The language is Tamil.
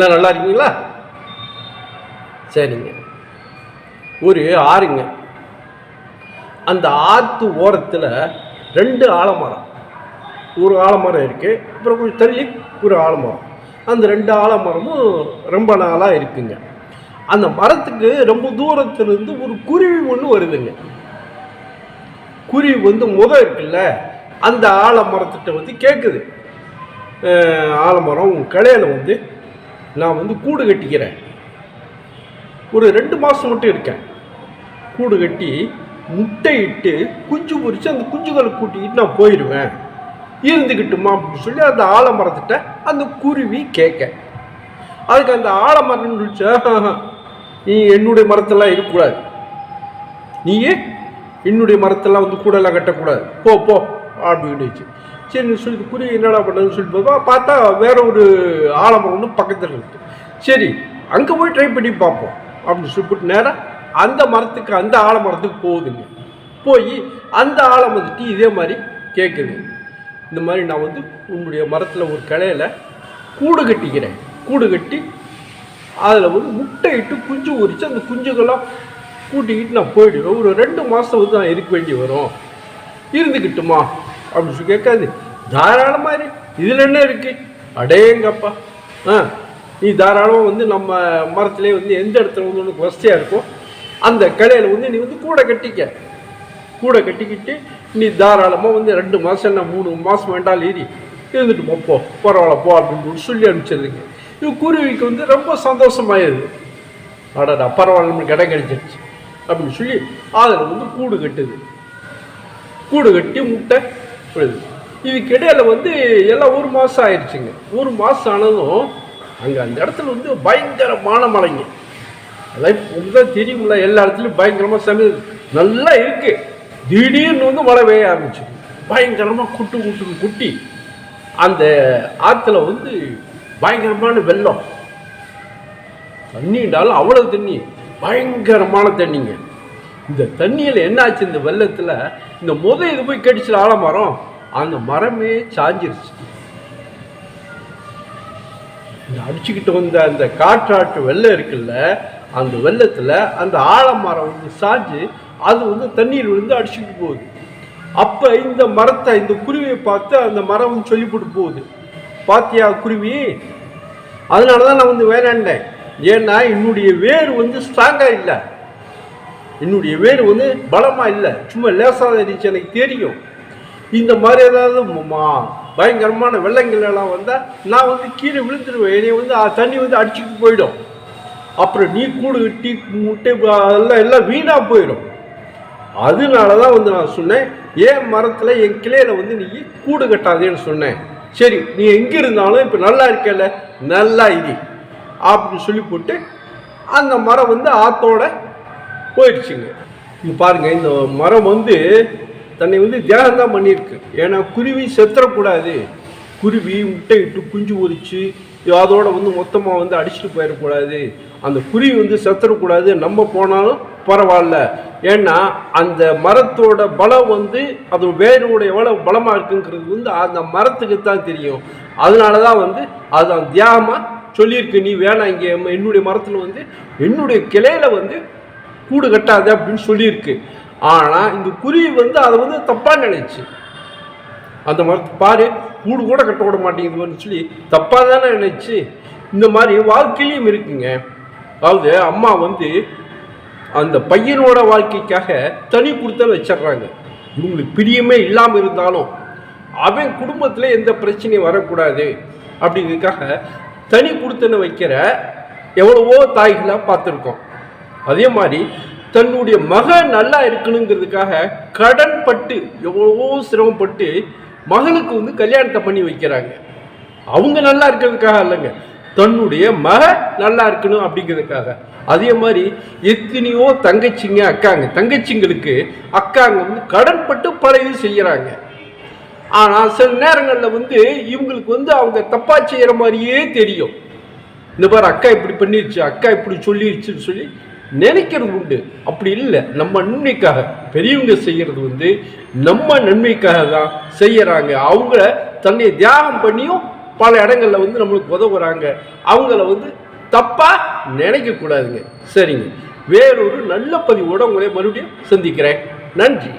எல்லாம் நல்லா இருக்கீங்களா? சரிங்க. ஒரு ஆறுங்க. அந்த ஆற்று ஓரத்தில் ரெண்டு ஆலமரம். ஒரு ஆலமரம் இருக்குது அப்புறம் கொஞ்சம் தள்ளி ஒரு ஆலமரம். அந்த ரெண்டு ஆலமரமும் ரொம்ப நாளாக இருக்குங்க. அந்த மரத்துக்கு ரொம்ப தூரத்துலேருந்து ஒரு குருவி ஒன்று வருதுங்க. குருவி வந்து முத இருக்குல்ல அந்த ஆலமரத்திட்ட வந்து கேட்குது ஆலமரம் உன் கிளையில வந்து நான் வந்து கூடு கட்டிக்கிறேன். ஒரு ரெண்டு மாதம் மட்டும் இருக்கேன். கூடு கட்டி முட்டையிட்டு குஞ்சு பொறிச்சு அந்த குஞ்சுகளை கூட்டிக்கிட்டு நான் போயிடுவேன் இருந்துக்கிட்டுமா அப்படின்னு சொல்லி அந்த ஆலமரத்திட்ட அந்த குருவி கேட்க. அதுக்கு அந்த ஆலமரம் சொல்லிச்சு, நீ என்னுடைய மரத்தெல்லாம் இருக்கக்கூடாது. நீயே என்னுடைய மரத்தெல்லாம் வந்து கூடெல்லாம் கட்டக்கூடாது. போ போ அப்படின்னு சரி சொல்லி குருவி என்னடா பண்ணுறதுன்னு சொல்லி பார்த்தா பார்த்தா வேற ஒரு ஆலமரம் ஒன்று பக்கத்தில் இருக்குது சரி அங்கே போய் ட்ரை பண்ணி பார்ப்போம். அப்படின்னு சொல்லிட்டு நேராக அந்த மரத்துக்கு அந்த ஆலமரத்துக்கு போகுதுங்க. போய் அந்த ஆலமரத்துக்கு இதே மாதிரி கேட்குது இந்த மாதிரி நான் வந்து உன்னுடைய மரத்தில் ஒரு கிளையில் கூடு கட்டிக்கிறேன். கூடு கட்டி அதில் வந்து முட்டை இட்டு குஞ்சு உரித்து அந்த குஞ்சுகள்லாம் கூட்டிக்கிட்டு நான் போயிடுவேன். ஒரு ரெண்டு மாதம் வந்து நான் இருக்க வேண்டி வரும். இருந்துக்கிட்டுமா? அப்படின்னு சொல்லி கேட்காது. தாராளமாக இரு. இதில் என்ன இருக்குது அடேங்கப்பா. ஆ நீ தாராளமாக வந்து நம்ம மரத்துலேயே வந்து எந்த இடத்துல வந்து உனக்கு வசதியாக இருக்கோ அந்த கலையில் வந்து நீ வந்து கூடை கட்டிக்க. கூடை கட்டிக்கிட்டு நீ தாராளமாக வந்து ரெண்டு மாதம் என்ன மூணு மாதம் வேண்டாம் ஏறி இருந்துட்டு போப்போ பரவாயில்ல போ அப்படின்னு சொல்லி அனுப்பிச்சிருதுங்க இது குருவிக்கு வந்து ரொம்ப சந்தோஷமாயிருது. அடடா பரவாயில்ல நம்மளுக்கு இடம் கிடைச்சிருச்சு. அப்படின்னு சொல்லி அதில் வந்து கூடு கட்டுது. கூடு கட்டி முட்டை புரியுது. இதுக்கு இடையில வந்து எல்லாம் ஒரு மாதம் ஆயிடுச்சுங்க. ஒரு மாதம் ஆனதும் அங்கே அந்த இடத்துல வந்து பயங்கரமான மலைங்க அதான் தான் தெரியுமில்ல எல்லா இடத்துலையும் பயங்கரமாக சமையல் நல்லா இருக்குது திடீர்னு வந்து மழை பெய்ய ஆரம்பிச்சு பயங்கரமாக குட்டு குட்டு குட்டி. அந்த ஆற்றுல வந்து பயங்கரமான வெள்ளம். தண்ணின்றாலும் அவ்வளவு தண்ணி. பயங்கரமான தண்ணிங்க. இந்த தண்ணியில் என்னாச்சு இந்த வெள்ளத்தில்? இந்த முத இது போய் கடிச்சு ஆலமரம்? அந்த மரமே சாஞ்சிருச்சு. இந்த அடிச்சுக்கிட்டு வந்த அந்த காற்றாட்டு வெள்ளம் இருக்குல்ல அந்த வெள்ளத்தில் அந்த ஆலமரம் வந்து சாஞ்சு அது வந்து தண்ணீர் விழுந்து அடிச்சுட்டு போகுது. அப்போ இந்த மரத்தை இந்த குருவியை பார்த்து அந்த மரம் வந்து சொல்லி போட்டு போகுது. பாத்தியா குருவி? அதனால தான் நான் வந்து வேணாண்டேன் ஏன்னா என்னுடைய வேர் வந்து ஸ்ட்ராங்காக இல்லை. என்னுடைய வேர் வந்து பலமாக இல்லை. சும்மா லேசாக இருந்துச்சு எனக்கு தெரியும். இந்த மாதிரி ஏதாவது மா- பயங்கரமான வெள்ளங்கள்லாம் வந்தால் நான் வந்து கீழே விழுந்துருவேன். என்னை வந்து தண்ணி வந்து அடிச்சுட்டு போயிடும். அப்புறம் நீ கூடு கட்டி முட்டை அதெல்லாம் எல்லாம் வீணாக போயிடும். அதனால தான் வந்து நான் சொன்னேன் ஏன் மரத்தில் என் கிளையில வந்து நீ கூடு கட்டாதேன்னு சொன்னேன். சரி நீ எங்கே இருந்தாலும் இப்போ நல்லா இருக்கல நல்லா இது அப்படின்னு சொல்லி போட்டு அந்த மரம் வந்து ஆத்தோட போயிடுச்சுங்க. இங்க பாருங்க இந்த மரம் வந்து தன்னை வந்து தியாகம் தான் பண்ணியிருக்கு. ஏன்னா குருவி செத்துறக்கூடாது. குருவி முட்டையிட்டு குஞ்சு உரிச்சு அதோட வந்து மொத்தமாக வந்து அடிச்சுட்டு போயிடக்கூடாது அந்த குருவி வந்து செத்துறக்கூடாது. நம்ம போனாலும் பரவாயில்ல. ஏன்னா அந்த மரத்தோட பலம் வந்து அது வேரோட எவ்வளோ பலமாக இருக்குங்கிறது வந்து அந்த மரத்துக்கு தான் தெரியும். அதனால தான் வந்து அது அந்த தியாகமாக சொல்லியிருக்கு. நீ வேணாம் இங்கே என்னுடைய மரத்தில் வந்து என்னுடைய கிளையில வந்து கூடு கட்டாது அப்படின்னு சொல்லியிருக்கு. ஆனால் இந்த குருவி வந்து அதை வந்து தப்பாக நினைச்சு. அந்த மாதிரி பாரு கூடு கூட கட்ட விட மாட்டேங்குதுன்னு சொல்லி தப்பாக தானே நினைச்சு. இந்த மாதிரி வாழ்க்கையிலையும் இருக்குங்க. அதாவது அம்மா வந்து அந்த பையனோட வாழ்க்கைக்காக தனி கொடுத்தல் வச்சிடுறாங்க. இவங்களுக்கு பிரியமே இல்லாமல் இருந்தாலும் அவன் குடும்பத்தில் எந்த பிரச்சனையும் வரக்கூடாது. அப்படிங்கிறதுக்காக தனி கொடுத்தனை வைக்கிற எவ்வளவோ தாய்களாக பார்த்துருக்கோம். அதே மாதிரி தன்னுடைய மகன் நல்லா இருக்கணுங்கிறதுக்காக கடன் பட்டு எவ்வளவோ சிரமப்பட்டு மகனுக்கு வந்து கல்யாணத்தை பண்ணி வைக்கிறாங்க. அவங்க நல்லா இருக்கிறதுக்காக இல்லைங்க தன்னுடைய மக நல்லா இருக்கணும் அப்படிங்கிறதுக்காக. அதே மாதிரி எத்தனையோ தங்கச்சிங்க அக்காங்க. தங்கச்சிங்களுக்கு அக்காங்க வந்து கடன்பட்டு பல இது செய்கிறாங்க ஆனால் சில நேரங்களில் வந்து இவங்களுக்கு வந்து அவங்க தப்பா செய்கிற மாதிரியே தெரியும். இந்த பாரு அக்கா இப்படி பண்ணிருச்சு அக்கா இப்படி சொல்லிருச்சுன்னு சொல்லி நினைக்கிறது உண்டு. அப்படி இல்லை. நம்ம நன்மைக்காக பெரியவங்க செய்யறது வந்து நம்ம நன்மைக்காக தான் செய்யறாங்க. அவங்கள தன்னை தியாகம் பண்ணியும் பல இடங்கள்ல வந்து நம்மளுக்கு உதவுறாங்க. அவங்கள வந்து தப்பாக நினைக்கக்கூடாதுங்க. சரிங்க. வேறொரு நல்ல பதிவோட உங்களை மறுபடியும் சந்திக்கிறேன். நன்றி.